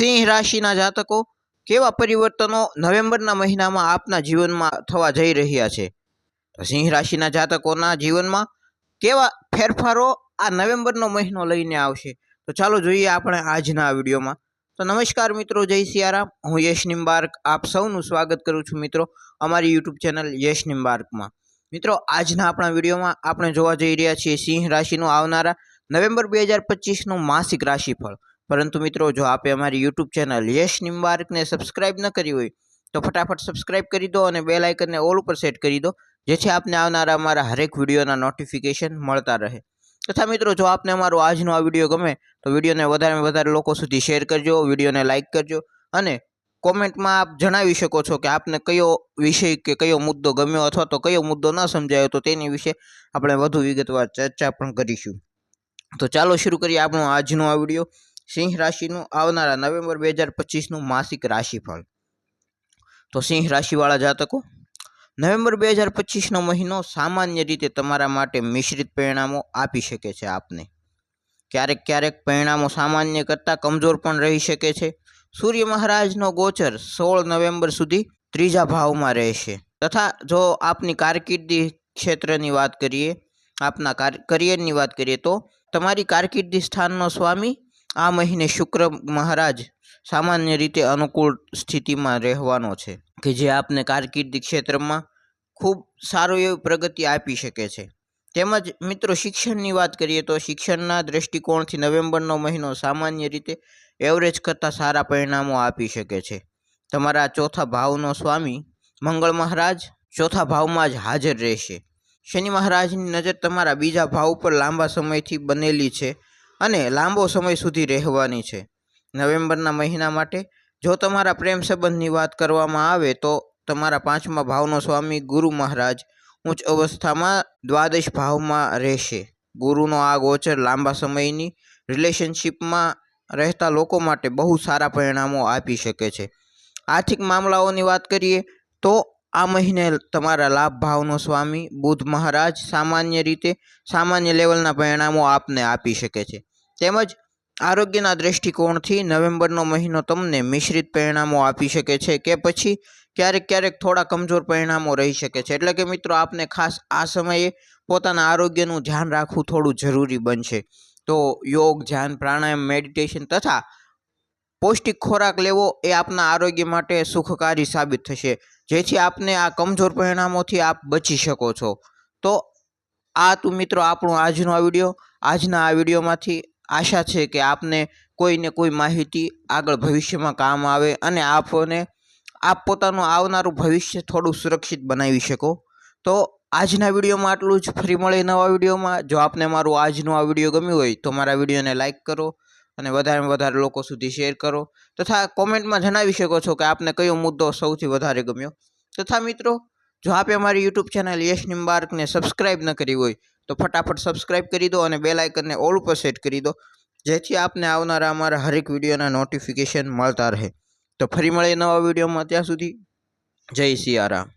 સિંહ રાશિના જાતકો કેવા પરિવર્તનો નવેમ્બરના મહિનામાં આપના જીવનમાં થવા જઈ રહ્યા છે? સિંહ રાશિના જાતકોના જીવનમાં કેવા ફેરફારો આ નવેમ્બરનો મહિનો લઈને આવશે? તો ચાલો જોઈએ આપણે આજના વિડીયોમાં. તો નમસ્કાર મિત્રો, જય સિયારામ. હું યશ નિમ્બાર્ક આપ સૌનું સ્વાગત કરું છું મિત્રો અમારી યુટ્યુબ ચેનલ યશ નિમ્બાર્કમાં મિત્રો, આજના આપણા વિડીયોમાં આપણે જોવા જઈ રહ્યા છીએ સિંહ રાશિનું આવનારા નવેમ્બર બે હજાર પચીસનું માસિક રાશિફળ. પરંતુ મિત્રો, જો આપે અમારી યુટ્યુબ ચેનલ યશ નિમ્બાર્કને સબસ્ક્રાઇબ ન કરી હોય, તો ફટાફટ સબસ્ક્રાઇબ કરી દો અને બેલ આઇકનને ઓલ ઉપર સેટ કરી દો, જેથી આપને આવનારા અમારા હરેક વિડીયોના નોટિફિકેશન મળતા રહે. તથા મિત્રો, જો આપને અમારો આજનો આ વીડિયો ગમે, તો વિડીયોને વધારે વધારે લોકો સુધી શેર કરજો, વિડીયોને લાઇક કરજો, અને કોમેન્ટમાં આપ જણાવી શકો છો કે આપને કયો વિષય કે કયો મુદ્દો ગમ્યો અથવા તો કયો મુદ્દો ન સમજાયો, તો તેની વિશે આપણે વધુ વિગતવાર ચર્ચા પણ કરીશું. તો ચાલો શરૂ કરીએ આપણો આજનો આ વીડિયો. સિંહ રાશિનું આવનારા નવેમ્બર બે હજાર પચીસનું માસિક રાશિફળ. તો સિંહ રાશિવાળા જાતકો, નવેમ્બર બે હજાર પચીસનો મહિનો સામાન્ય રીતે તમારા માટે મિશ્રિત પરિણામો આપી શકે છે આપને. ક્યારેક ક્યારેક પરિણામો સામાન્ય કરતાં કમજોર પણ રહી શકે છે. સૂર્ય મહારાજનો ગોચર સોળ નવેમ્બર સુધી ત્રીજા ભાવમાં રહેશે. તથા જો આપની કારકિર્દી ક્ષેત્રની વાત કરીએ, આપના કાર, કરિયરની વાત કરીએ તો તમારી કારકિર્દી સ્થાનનો સ્વામી આ મહિને શુક્ર મહારાજ સામાન્ય રીતે અનુકૂળ સ્થિતિમાં રહેવાનો છે કે જે આપને કારકિર્દી ક્ષેત્રમાં ખૂબ સારું એવી પ્રગતિ આપી શકે છે. તેમજ મિત્રો, શિક્ષણની વાત કરીએ તો શિક્ષણના દૃષ્ટિકોણથી નવેમ્બરનો મહિનો સામાન્ય રીતે એવરેજ કરતાં સારા પરિણામો આપી શકે છે. તમારા ચોથા ભાવનો સ્વામી મંગળ મહારાજ ચોથા ભાવમાં જ હાજર રહેશે. શનિ મહારાજની નજર તમારા બીજા ભાવ પર લાંબા સમયથી બનેલી છે. અને લાંબો સમય સુધી રહેવાની છે. નવેમ્બરના મહિના માટે જો તમારા પ્રેમ સંબંધની વાત કરવામાં આવે તો તમારા પાંચમા ભાવનો સ્વામી ગુરુ મહારાજ ઉચ્ચ અવસ્થામાં દ્વાદશ ભાવમાં રહેશે. ગુરુનો આ ગોચર લાંબા સમયની રિલેશનશિપમાં રહેતા લોકો માટે બહુ સારા પરિણામો આપી શકે છે. આર્થિક મામલાઓની વાત કરીએ તો આ મહિને તમારા લાભ ભાવનો સ્વામી બુધ મહારાજ સામાન્ય રીતે સામાન્ય લેવલના પરિણામો આપને આપી શકે છે. તેમજ આરોગ્યના દૃષ્ટિકોણથી નવેમ્બરનો મહિનો તમને મિશ્રિત પરિણામો આપી શકે છે કે પછી ક્યારેક ક્યારેક થોડા કમજોર પરિણામો રહી શકે છે. એટલે કે મિત્રો, આપને ખાસ આ સમયે પોતાના આરોગ્યનું ધ્યાન રાખવું થોડું જરૂરી બનશે. તો યોગ, ધ્યાન, પ્રાણાયામ, મેડિટેશન તથા પૌષ્ટિક ખોરાક લેવો એ આપના આરોગ્ય માટે સુખકારી સાબિત થશે. જેથી આપને આ કમજોર પરિણામોથી આપ બચી શકો છો. તો આ તું મિત્રો આપણો આજનો આ વીડિયો. આજના આ વિડીયોમાંથી આશા છે કે આપને કોઈને કોઈ માહિતી આગળ ભવિષ્યમાં કામ આવે અને આપને, આપ પોતાનું આવનારું ભવિષ્ય થોડું સુરક્ષિત બનાવી શકો. તો આજના વિડીયોમાં આટલું જ. ફરી મળે નવા વિડીયોમાં. જો આપને મારું આજનો આ વીડિયો ગમ્યું હોય, તો મારા વિડીયોને લાઇક કરો અને વધારેમાં વધારે લોકો સુધી શેર કરો. તથા કોમેન્ટમાં જણાવી શકો છો કે આપને કયો મુદ્દો સૌથી વધારે ગમ્યો. તથા મિત્રો, જો આપે અમારી યુટ્યુબ ચેનલ યશ નિમ્બાર્કને સબસ્ક્રાઈબ ન કરી હોય તો ફટાફટ સબસ્ક્રાઇબ કરી દો અને બેલ આઇકનને ઓલ ઉપર સેટ કરી દો. જેથી આપને આવનારા અમારા હરેક વિડીયોના નોટિફિકેશન મળતા રહે. તો ફરી મળીએ નવા વિડીયોમાં ત્યાં સુધી. જય સિયારામ.